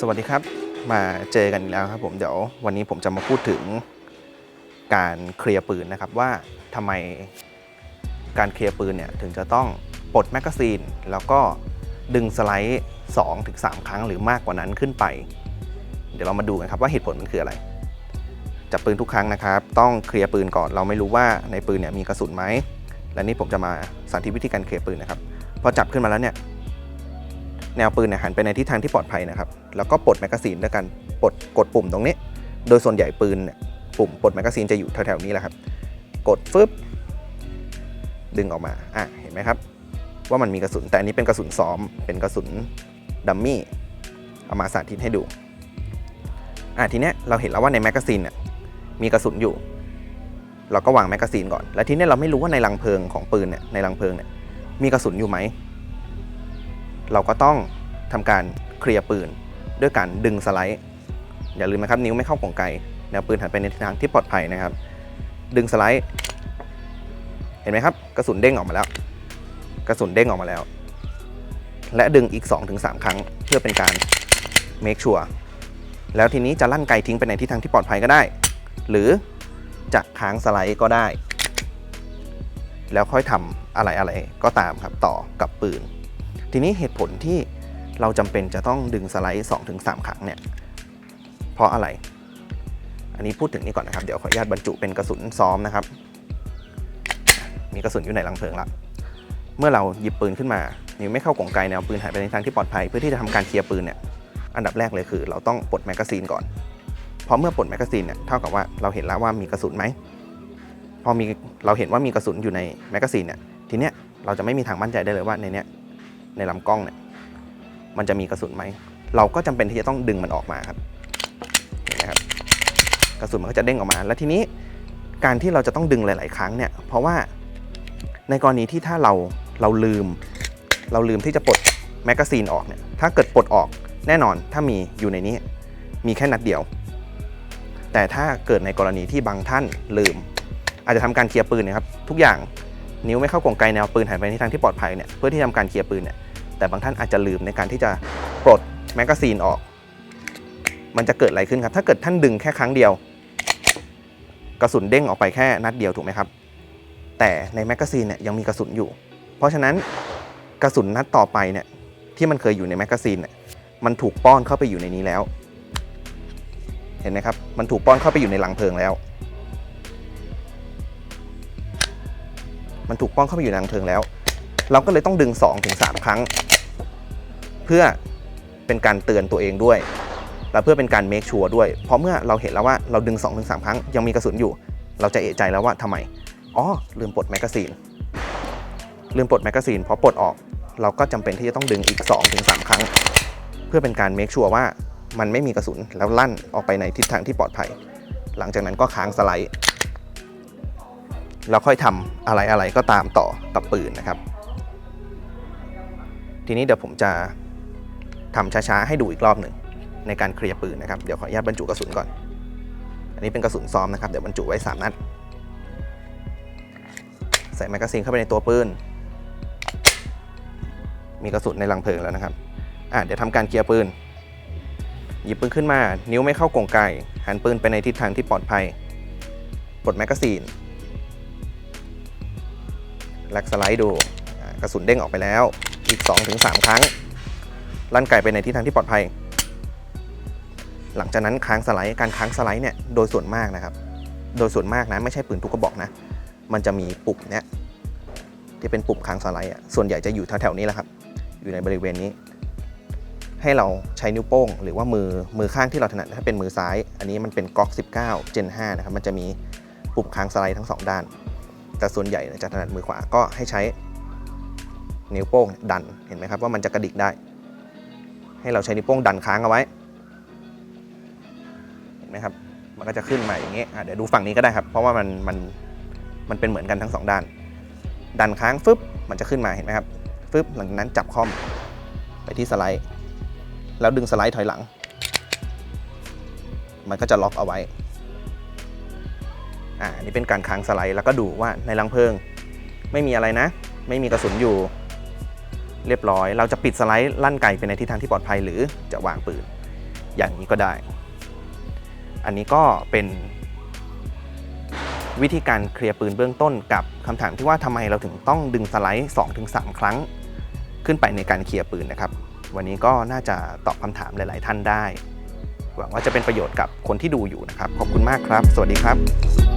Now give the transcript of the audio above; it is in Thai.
สวัสดีครับมาเจอกันอีกแล้วครับผมเดี๋ยววันนี้ผมจะมาพูดถึงการเคลียร์ปืนนะครับว่าทำไมการเคลียร์ปืนเนี่ยถึงจะต้องปลดแมกกาซีน แล้วก็ดึงสไลด์2-3ถึง3ครั้งหรือมากกว่านั้นขึ้นไป เดี๋ยวเรามาดูกันครับว่าเหตุผลมันคืออะไร จับปืนทุกครั้งนะครับ ต้องเคลียร์ปืนก่อนเราไม่รู้ว่าในปืนเนี่ยมีกระสุนไหมและนี่ผมจะมาสาธิตวิธีการเคลียร์ปืนนะครับพอจับขึ้นมาแล้วเนี่ย แนวปืนเนี่ยหันไปในทิศทางที่ปลอดภัยนะครับ แล้วก็ปลดแมกกาซีนด้วยการปลดกดปุ่มตรงนี้ โดยส่วนใหญ่ปืนเนี่ยปุ่มปลดแมกกาซีนจะอยู่แถวๆนี้แหละครับ กดฟึบดึงออกมา อะ เห็นไหมครับ ว่ามันมีกระสุน แต่อันนี้เป็นกระสุนซ้อม เป็นกระสุนดัมมี่ เอามาสาธิตให้ดู อะทีเนี้ยเราเห็นแล้วว่าในแมกกาซีนเนี่ยมีกระสุนอยู่ เราก็วางแมกกาซีนก่อน และทีเนี้ยเราไม่รู้ว่าในรังเพลิงของปืนเนี่ย ในรังเพลิงเนี่ย มีกระสุนอยู่ไหม เราก็ต้องทำการเคลียร์ปืนด้วยการดึงสไลด์ อย่าลืมนะครับนิ้วไม่เข้ากล่องไกแนวปืนหันไปในทิศทางที่ปลอดภัยนะครับ ดึงสไลด์ เห็นไหมครับ กระสุนเด้งออกมาแล้ว กระสุนเด้งออกมาแล้ว และดึงอีก 2-3 ครั้งเพื่อเป็นการ make sure แล้วทีนี้จะลั่นไกทิ้งไปในทิศทางที่ปลอดภัยก็ได้ หรือจะค้างสไลด์ก็ได้ แล้วค่อยทำอะไรอะไรก็ตามครับต่อกับปืน ทีนี้เหตุผลที่เราจำเป็นจะต้องดึงสไลด์ 2-3 ครั้งเนี่ยเพราะอะไร อันนี้พูดถึงนี้ก่อนนะครับ เดี๋ยวขออนุญาตบรรจุเป็นกระสุนซ้อมนะครับ มีกระสุนอยู่ในรังเพลิงละเมื่อเราหยิบปืนขึ้นมา นิ้วไม่เข้ากล่องไกแนวปืนหายไปในทางที่ปลอดภัยเพื่อที่จะทำการเคลียร์ปืนเนี่ยอันดับแรกเลยคือ เราต้องปลดแมกกาซีนก่อนพราะเมื่อปลดแมกกาซีนเนี่ยเท่ากับว่าเราเห็นแล้วว่ามีกระสุนไหมพอมีเราเห็นว่ามีกระสุนอยู่ในแมกกาซีนเนี่ยทีเนี้ยเราจะไม่มีทางมั่นใจได้เลยว่าในเนี้ย ในลำกล้องเนี่ยมันจะมีกระสุนไหม เราก็จำเป็นที่จะต้องดึงมันออกมาครับเห็นไหมครับ กระสุนมันก็จะเด้งออกมา แล้วทีนี้การที่เราจะต้องดึงหลาย ๆ ครั้งเนี่ย เพราะว่าในกรณีที่ถ้าเราเราลืม เราลืมที่จะปลดแมกกาซีนออกเนี่ย ถ้าเกิดปลดออกแน่นอนถ้ามีอยู่ในนี้ มีแค่นัดเดียว แต่ถ้าเกิดในกรณีที่บางท่านลืม อาจจะทำการเคลียร์ปืนนะครับ ทุกอย่างนิ้วไม่เข้ากล่องไกแนวปืนหันไปในทางที่ปลอดภัยเนี่ยเพื่อที่ทำการเคลียร์ปืนเนี่ย แต่บางท่านอาจจะลืมในการที่จะปลดแมกกาซีนออก มันจะเกิดอะไรขึ้นครับ ถ้าเกิดท่านดึงแค่ครั้งเดียว กระสุนเด้งออกไปแค่นัดเดียวถูกไหมครับ แต่ในแมกกาซีนเนี่ยยังมีกระสุนอยู่ เพราะฉะนั้นกระสุนนัดต่อไปเนี่ยที่มันเคยอยู่ในแมกกาซีนเนี่ยมันถูกป้อนเข้าไปอยู่ในนี้แล้ว เห็นไหมครับ มันถูกป้อนเข้าไปอยู่ในหลังเพลิงแล้ว มันถูกป้อนเข้าไปอยู่ในรังเพลิงแล้ว เราก็เลยต้องดึง2-3ครั้ง เพื่อเป็นการเตือนตัวเองด้วย และเพื่อเป็นการเมคชัวร์ด้วย เพราะเมื่อเราเห็นแล้วว่าเราดึง2-3ครั้งยังมีกระสุนอยู่ เราจะเอะใจแล้วว่าทำไม อ๋อ ลืมปลดแมกกาซีน ลืมปลดแมกกาซีนพอปลดออก เราก็จำเป็นที่จะต้องดึงอีก2-3ครั้ง เพื่อเป็นการเมคชัวร์ว่ามันไม่มีกระสุนแล้วลั่นออกไปในทิศทางที่ปลอดภัย หลังจากนั้นก็ค้างสไลด์แล้วค่อยทำอะไรอะไรก็ตามต่อกับปืนนะครับ ทีนี้เดี๋ยวผมจะ ทำช้าๆให้ดูอีกรอบหนึ่งในการเคลียร์ปืนนะครับ เดี๋ยวขออนุญาตบรรจุกระสุนก่อน อันนี้เป็นกระสุนซ้อมนะครับ เดี๋ยวบรรจุไว้ 3 นัด ใส่แมกกาซีนเข้าไปในตัวปืน มีกระสุนในรังเพลิงแล้วนะครับ อะเดี๋ยวทำการเคลียร์ปืน หยิบปืนขึ้นมา นิ้วไม่เข้ากงไกหันปืนไปในทิศทางที่ปลอดภัยปลดแมกกาซีนแลกสไลด์ดู กระสุนเด้งออกไปแล้ว อีก 2-3 ครั้ง ลั่นไกไปในทิศทางที่ปลอดภัย หลังจากนั้นค้างสไลด์การค้างสไลด์เนี่ยโดยส่วนมากนะครับ โดยส่วนมากนะไม่ใช่ปืนทุกกระบอกนะ มันจะมีปุ่มเนี้ยที่เป็นปุ่มค้างสไลด์อะส่วนใหญ่จะอยู่แถวๆนี้แหละครับ อยู่ในบริเวณนี้ ให้เราใช้นิ้วโป้ง หรือว่ามือมือข้างที่เราถนัดถ้าเป็นมือซ้าย อันนี้มันเป็นก๊อก19 Gen 5นะครับมันจะมีปุ่มค้างสไลด์ทั้งสองด้าน แต่ส่วนใหญ่จะถนัดมือขวาก็ให้ใช้นิ้วโป้งดันเห็นไหมครับว่ามันจะกระดิกได้ ให้เราใช้นิ้วโป้งดันค้างเอาไว้เห็นไหมครับมันก็จะขึ้นมาอย่างนี้เดี๋ยวดูฝั่งนี้ก็ได้ครับ เพราะว่ามันมันมันเป็นเหมือนกันทั้งสองด้าน ดันค้างฟึบมันจะขึ้นมาเห็นไหมครับฟึบหลังจากนั้นจับคอมไปที่สไลด์ แล้วดึงสไลด์ถอยหลัง มันก็จะล็อกเอาไว้อ่าอันนี่เป็นการค้างสไลด์แล้วก็ดูว่าในรังเพลิง ไม่มีอะไรนะ ไม่มีกระสุนอยู่ เรียบร้อย เราจะปิดสไลด์ลั่นไกไปในทิศทางที่ปลอดภัยหรือจะวางปืน อย่างนี้ก็ได้ อันนี้ก็เป็นวิธีการเคลียร์ปืนเบื้องต้นกับคำถามที่ว่าทำไมเราถึงต้องดึงสไลด์ 2-3 ครั้ง ขึ้นไปในการเคลียร์ปืนนะครับ วันนี้ก็น่าจะตอบคำถามหลาย ๆ ท่านได้ หวังว่าจะเป็นประโยชน์กับคนที่ดูอยู่นะครับ ขอบคุณมากครับ สวัสดีครับ